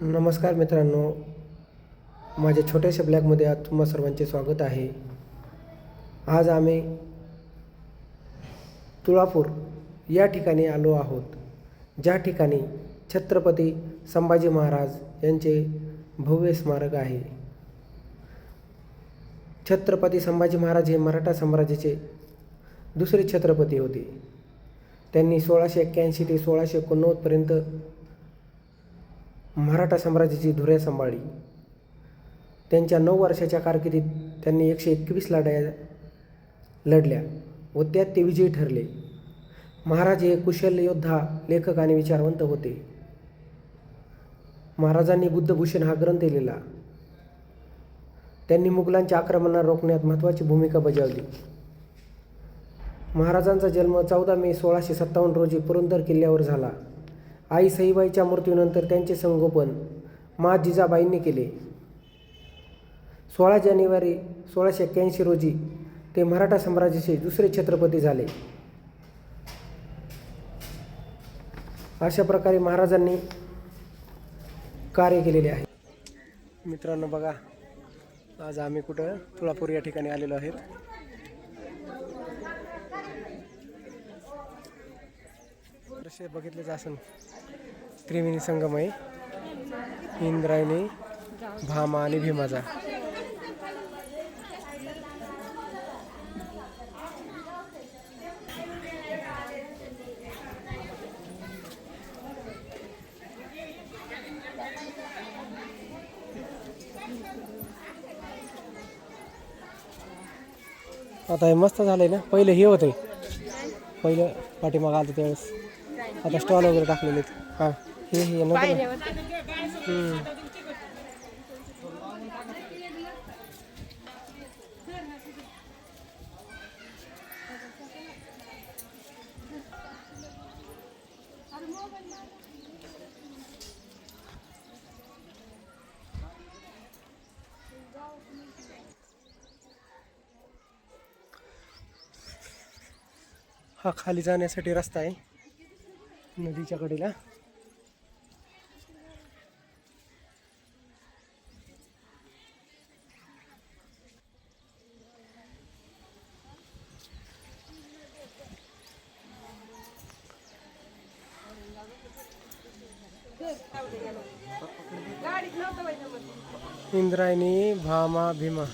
नमस्कार मित्रांनो. माझ्या छोट्याशा ब्लॅगमध्ये आज तुम्हा सर्वांचे स्वागत आहे. आज आम्ही तुळापूर या ठिकाणी आलो आहोत. ज्या ठिकाणी छत्रपती संभाजी महाराज यांचे भव्य स्मारक आहे. छत्रपती संभाजी महाराज हे मराठा साम्राज्याचे दुसरे छत्रपती होते. त्यांनी सोळाशे एक्क्याऐंशी ते सोळाशे एकोणनव्वदपर्यंत मराठा साम्राज्याची धुऱ्या सांभाळली. त्यांच्या नऊ वर्षाच्या कारकिर्दीत त्यांनी एकशे एकवीस लढाया लढल्या व त्यात ते विजयी ठरले. महाराज हे कुशल योद्धा लेखक आणि विचारवंत होते. महाराजांनी बुद्धभूषण हा ग्रंथ लिहिला. त्यांनी मुघलांच्या आक्रमणाला रोखण्यात महत्त्वाची भूमिका बजावली. महाराजांचा जन्म चौदा मे सोळाशे सत्तावन्न रोजी पुरंदर किल्ल्यावर झाला. आई सईबाईच्या मृत्यूनंतर त्यांचे संगोपन मा जिजाबाईंनी केले. सोळा जानेवारी सोळाशे एक्क्याऐंशी रोजी ते मराठा साम्राज्याचे दुसरे छत्रपती झाले. अशा प्रकारे महाराजांनी कार्य केलेले आहे. मित्रांनो बघा आज आम्ही कुठं तुळापूर या ठिकाणी आलेलो आहेत. दृश्य बघितलेच असन त्रिवेणी संगम आहे इंद्रायणी भामा आणि भीमाचा. आता हे मस्त झालंय ना पहिले हे होते. पहिलं पाठीमाग आलं त्यावेळेस. आता स्टॉल वगैरे टाकलेले आहेत हां हे हे नव्हतं ना? हम्म. हा खाली जाण्यासाठी रस्ता आहे नदीच्या कडेला. इंद्रायणी भामा भीमा